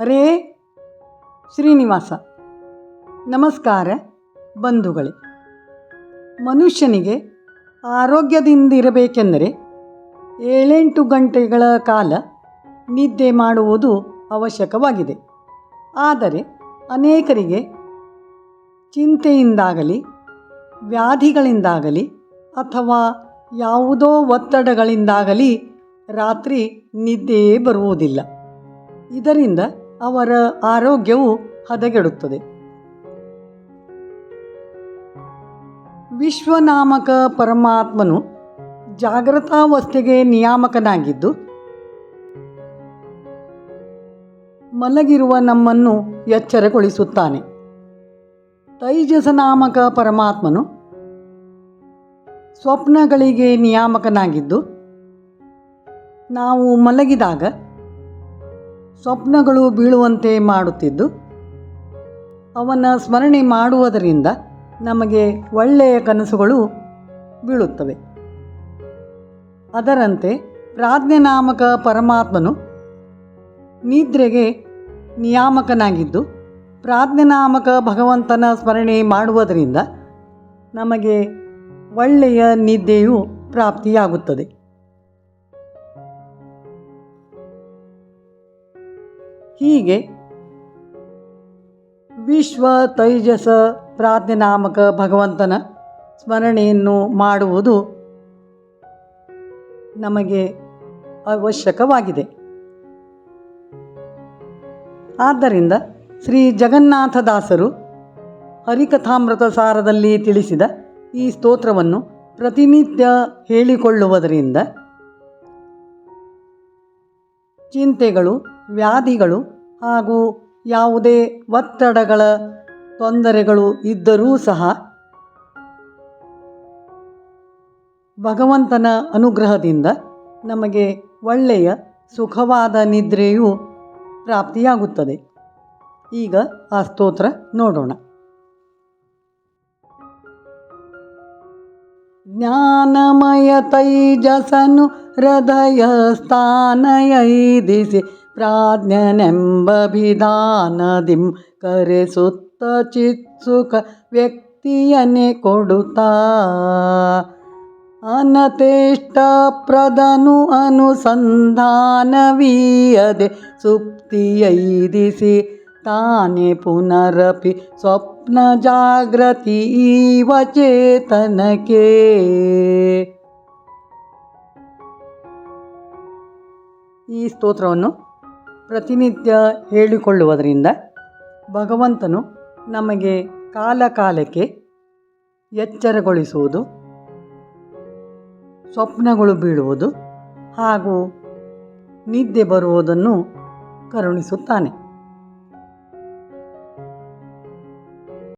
ಹರೇ ಶ್ರೀನಿವಾಸ. ನಮಸ್ಕಾರ ಬಂಧುಗಳೇ. ಮನುಷ್ಯನಿಗೆ ಆರೋಗ್ಯದಿಂದಿರಬೇಕೆಂದರೆ ಏಳೆಂಟು ಗಂಟೆಗಳ ಕಾಲ ನಿದ್ದೆ ಮಾಡುವುದು ಅವಶ್ಯಕವಾಗಿದೆ. ಆದರೆ ಅನೇಕರಿಗೆ ಚಿಂತೆಯಿಂದಾಗಲಿ, ವ್ಯಾಧಿಗಳಿಂದಾಗಲಿ ಅಥವಾ ಯಾವುದೋ ಒತ್ತಡಗಳಿಂದಾಗಲಿ ರಾತ್ರಿ ನಿದ್ದೆಯೇ ಬರುವುದಿಲ್ಲ. ಇದರಿಂದ ಅವರ ಆರೋಗ್ಯವು ಹದಗೆಡುತ್ತದೆ. ವಿಶ್ವನಾಮಕ ಪರಮಾತ್ಮನು ಜಾಗೃತಾವಸ್ಥೆಗೆ ನಿಯಾಮಕನಾಗಿದ್ದು, ಮಲಗಿರುವ ನಮ್ಮನ್ನು ಎಚ್ಚರಗೊಳಿಸುತ್ತಾನೆ. ತೈಜಸನಾಮಕ ಪರಮಾತ್ಮನು ಸ್ವಪ್ನಗಳಿಗೆ ನಿಯಾಮಕನಾಗಿದ್ದು, ನಾವು ಮಲಗಿದಾಗ ಸ್ವಪ್ನಗಳು ಬೀಳುವಂತೆ ಮಾಡುತ್ತಿದ್ದು, ಅವನ ಸ್ಮರಣೆ ಮಾಡುವುದರಿಂದ ನಮಗೆ ಒಳ್ಳೆಯ ಕನಸುಗಳು ಬೀಳುತ್ತವೆ. ಅದರಂತೆ ಪ್ರಾಜ್ಞನಾಮಕ ಪರಮಾತ್ಮನು ನಿದ್ರೆಗೆ ನಿಯಾಮಕನಾಗಿದ್ದು ಪ್ರಾಜ್ಞನಾಮಕ ಭಗವಂತನ ಸ್ಮರಣೆ ಮಾಡುವುದರಿಂದ ನಮಗೆ ಒಳ್ಳೆಯ ನಿದ್ದೆಯು ಪ್ರಾಪ್ತಿಯಾಗುತ್ತದೆ. ಹೀಗೆ ವಿಶ್ವ ತೈಜಸ ಪ್ರಾಜ್ಞನಾಮಕ ಭಗವಂತನ ಸ್ಮರಣೆಯನ್ನು ಮಾಡುವುದು ನಮಗೆ ಅವಶ್ಯಕವಾಗಿದೆ. ಆದ್ದರಿಂದ ಶ್ರೀ ಜಗನ್ನಾಥದಾಸರು ಹರಿಕಥಾಮೃತ ಸಾರದಲ್ಲಿ ತಿಳಿಸಿದ ಈ ಸ್ತೋತ್ರವನ್ನು ಪ್ರತಿನಿತ್ಯ ಹೇಳಿಕೊಳ್ಳುವುದರಿಂದ ಚಿಂತೆಗಳು, ವ್ಯಾಧಿಗಳು ಹಾಗೂ ಯಾವುದೇ ಒತ್ತಡಗಳ ತೊಂದರೆಗಳು ಇದ್ದರೂ ಸಹ ಭಗವಂತನ ಅನುಗ್ರಹದಿಂದ ನಮಗೆ ಒಳ್ಳೆಯ ಸುಖವಾದ ನಿದ್ರೆಯು ಪ್ರಾಪ್ತಿಯಾಗುತ್ತದೆ. ಈಗ ಆ ಸ್ತೋತ್ರ ನೋಡೋಣ. ಜ್ಞಾನಮಯ ತೈಜಸನು ಹೃದಯ ಸ್ಥಾನಯೈದಿಸಿ ಪ್ರಾಜ್ಞನೆಂಬ ವಿಧಾನದಿಂ ಕರೆಸುತ್ತ ಚಿತ್ಸುಖ ವ್ಯಕ್ತಿಯನ್ನೇ ಕೊಡುತ್ತಾ. ಅನತೇಷ್ಟಪ್ರದನು ಅನುಸಂಧಾನವೀಯದೆ ಸುಪ್ತಿಯೈದಿಸಿ ತಾನೇ ಪುನರಪಿ ಸ್ವಪ್ನ ಜಾಗೃತಿ ಚೇತನಕ್ಕೆ. ಈ ಸ್ತೋತ್ರವನ್ನು ಪ್ರತಿನಿತ್ಯ ಹೇಳಿಕೊಳ್ಳುವುದರಿಂದ ಭಗವಂತನು ನಮಗೆ ಕಾಲ ಕಾಲಕ್ಕೆ ಎಚ್ಚರಗೊಳಿಸುವುದು, ಸ್ವಪ್ನಗಳು ಬೀಳುವುದು ಹಾಗೂ ನಿದ್ದೆ ಬರುವುದನ್ನು ಕರುಣಿಸುತ್ತಾನೆ.